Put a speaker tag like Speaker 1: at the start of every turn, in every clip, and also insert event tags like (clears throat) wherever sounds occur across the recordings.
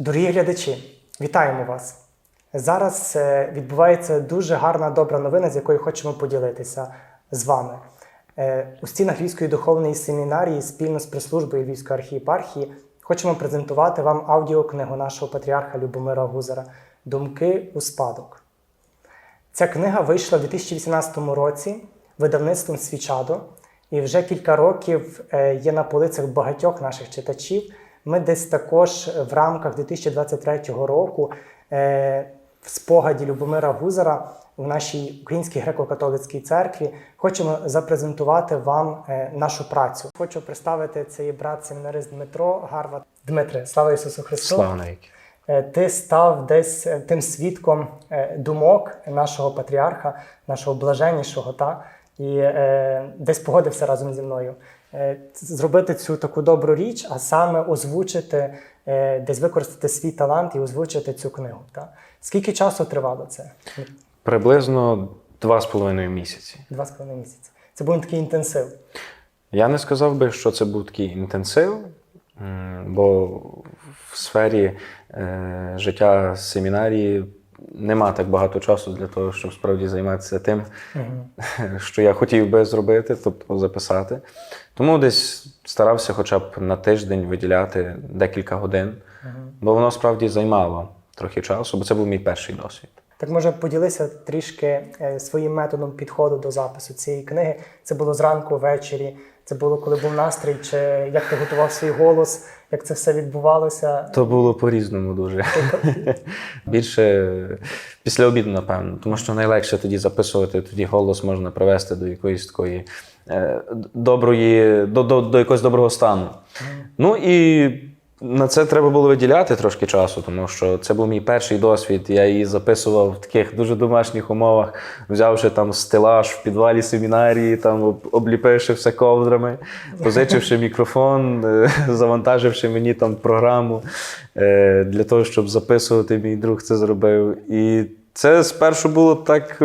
Speaker 1: Дорогі глядачі, вітаємо вас! Зараз е, відбувається дуже гарна добра новина, з якою хочемо поділитися з вами. Е, У стінах Львівської духовної семінарії спільно з прес-службою Львівської архієпархії хочемо презентувати вам аудіокнигу нашого патріарха Любомира Гузара Думки у спадок. Ця книга вийшла у 2018 році видавництвом Свічадо, і вже кілька років е, є на полицях багатьох наших читачів. Ми десь також в рамках 2023 року е, в спогаді Любомира Гузара в нашій Українській греко-католицькій церкві хочемо запрезентувати вам е, нашу працю. Хочу представити цей брат семінарист Дмитро Гарват. Дмитре, слава Ісусу Христу!
Speaker 2: Слава навіки.
Speaker 1: Е, Ти став десь тим свідком думок нашого патріарха, нашого блаженнішого, та і е, десь погодився разом зі мною зробити цю таку добру річ, а саме озвучити, е, десь використати свій талант і озвучити цю книгу. Та? Скільки часу тривало це?
Speaker 2: Приблизно два з половиною місяці.
Speaker 1: Два з половиною місяці. Це був такий інтенсив.
Speaker 2: Я не сказав би, що це був такий інтенсив, бо в сфері е, життя семінарії нема так багато часу для того, щоб справді займатися тим, що я хотів би зробити, тобто записати. Тому десь старався хоча б на тиждень виділяти декілька годин, бо воно справді займало трохи часу, бо це був мій перший досвід.
Speaker 1: Так може поділися трішки е, своїм методом підходу до запису цієї книги. Це було зранку, ввечері, це було коли був настрій, чи як ти готував свій голос, як це все відбувалося.
Speaker 2: То було по-різному дуже. Більше після обіду, напевно, тому що найлегше тоді записувати, тоді голос можна привести до якоїсь такої е, доброї, до, до, до якогось доброго стану. Ну і на це треба було виділяти трошки часу, тому що це був мій перший досвід. Я її записував в таких дуже домашніх умовах, взявши там стелаж в підвалі семінарії, там обліпивши все ковдрами, позичивши мікрофон, е, (laughs) завантаживши мені там програму е, для того, щоб записувати. Мій друг це зробив. І це спершу було так.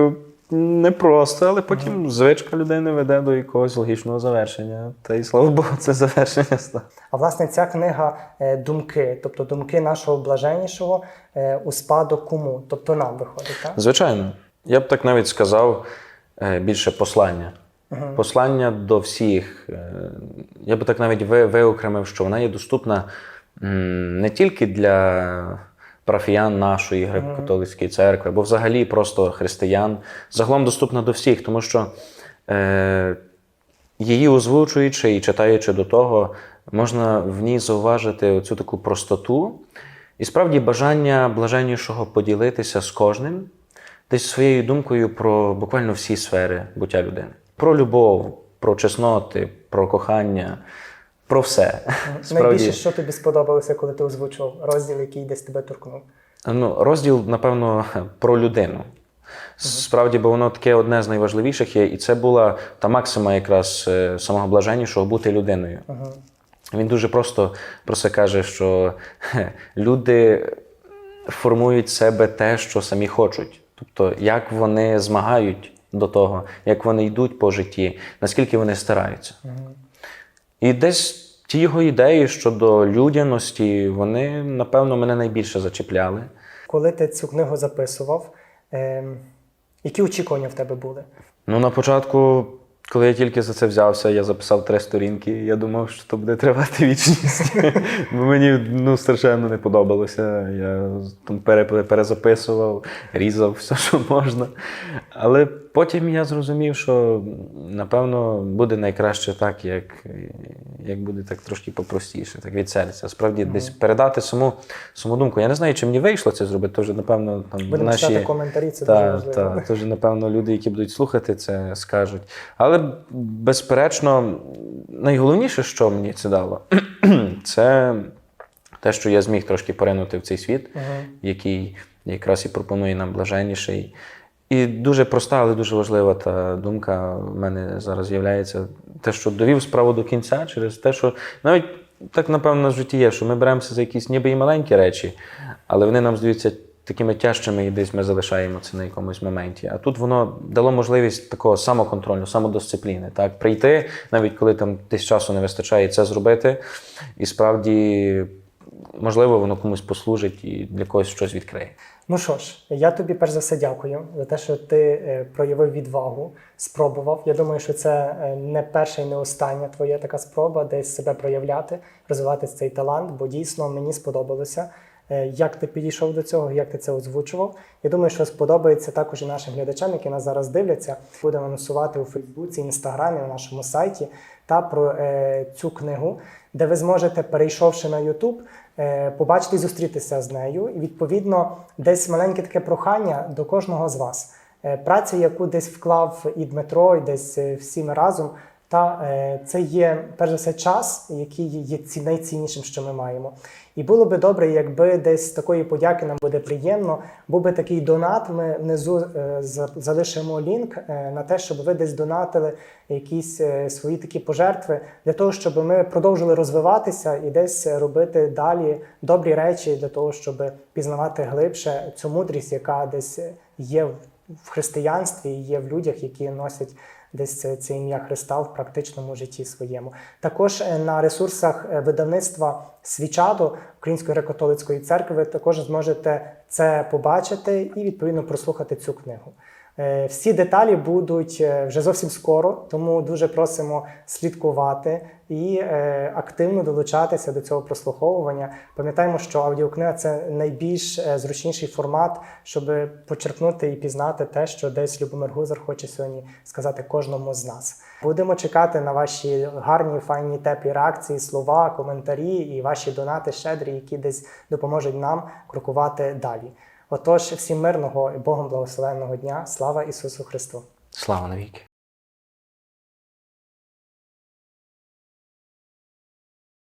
Speaker 2: Непросто, але потім звичка людини веде до якогось логічного завершення. Та й слава Богу, це завершення стало.
Speaker 1: А власне ця книга е, думки, тобто думки нашого блаженнішого е, у спадок кому, тобто нам виходить, так?
Speaker 2: Звичайно, я б так навіть сказав е, більше послання. Послання до всіх. Я би так навіть виокремив, що вона є доступна не тільки для парафіян нашої греко-католицької церкви, або взагалі просто християн. Загалом доступна до всіх, тому що е, її озвучуючи і читаючи до того, можна в ній зауважити оцю таку простоту і справді бажання блаженнішого поділитися з кожним десь своєю думкою про буквально всі сфери буття людини. Про любов, про чесноти, про кохання, про все.
Speaker 1: Найбільше, що тобі сподобалося, коли ти озвучував розділ, який десь тебе торкнув?
Speaker 2: Ну, розділ, напевно, про людину. Справді, бо воно таке одне з найважливіших є, і це була та максима якраз е, самого блаженнішого бути людиною. Він дуже просто про це каже, що люди формують себе те, що самі хочуть. Тобто, як вони змагають до того, як вони йдуть по житті, наскільки вони стараються. І десь ті його ідеї щодо людяності, вони, напевно, мене найбільше зачіпляли.
Speaker 1: Коли ти цю книгу записував, е, які очікування в тебе були?
Speaker 2: Ну, на початку, коли я тільки за це взявся, я записав три сторінки. Я думав, що то буде тривати вічність. (laughs) Бо мені ну, страшенно не подобалося. Я там перезаписував, різав все, що можна. Але потім я зрозумів, що напевно буде найкраще так, як, як буде так трошки попростіше, так від серця. Справді, десь передати саму, саму думку. Я не знаю, чи мені вийшло це зробити, то вже, напевно, там
Speaker 1: Будемо
Speaker 2: наші...
Speaker 1: коментарі, це дуже важливо.
Speaker 2: та, тож, напевно, люди, які будуть слухати, це скажуть. Але, безперечно, найголовніше, що мені це дало, (clears throat) це те, що я зміг трошки поринути в цей світ, який якраз і пропонує нам блаженніший. І дуже проста, але дуже важлива та думка в мене зараз з'являється. Те, що довів справу до кінця, через те, що навіть так, напевно, в житті є, що ми беремося за якісь ніби і маленькі речі, але вони нам здаються такими тяжчими, і десь ми залишаємо це на якомусь моменті. А тут воно дало можливість такого самоконтролю, самодисципліни. Так? Прийти, навіть коли там десь часу не вистачає, це зробити, і справді можливо, воно комусь послужить і для когось щось відкриє.
Speaker 1: Ну що ж, я тобі перш за все дякую за те, що ти е, проявив відвагу, спробував. Я думаю, що це е, не перша і не остання твоя така спроба десь себе проявляти, розвивати цей талант, бо дійсно мені сподобалося. Е, Як ти підійшов до цього, як ти це озвучував? Я думаю, що сподобається також і нашим глядачам, які нас зараз дивляться. Будемо анонсувати у Фейсбуці, Інстаграмі, на нашому сайті та про е, цю книгу, де ви зможете, перейшовши на YouTube, е, побачити і зустрітися з нею. І відповідно, десь маленьке таке прохання до кожного з вас. Е, Праця, яку десь вклав і Дмитро, і десь е, всі ми разом. Та е, це є перш за все час, який є ці- найціннішим, що ми маємо. І було би добре, якби десь такої подяки нам буде приємно. Був би такий донат. Ми внизу е, за- залишимо лінк е, на те, щоб ви десь донатили якісь свої такі пожертви для того, щоб ми продовжили розвиватися і десь робити далі добрі речі для того, щоб пізнавати глибше цю мудрість, яка десь є в- християнстві, є в людях, які носять десь це, це ім'я Христа в практичному житті своєму. Також е, на ресурсах е, видавництва Свічадо Української греко-католицької церкви ви також зможете це побачити і відповідно прослухати цю книгу. Е, Всі деталі будуть вже зовсім скоро, тому дуже просимо слідкувати і активно долучатися до цього прослуховування. Пам'ятаємо, що аудіокнига це найбільш зручніший формат, щоб почерпнути і пізнати те, що десь Любомир Гузар хоче сьогодні сказати кожному з нас. Будемо чекати на ваші гарні, файні, теплі реакції, слова, коментарі і ваші донати щедрі, які десь допоможуть нам крокувати далі. Отож, всім мирного і Богом благословенного дня. Слава Ісусу Христу!
Speaker 2: Слава навіки!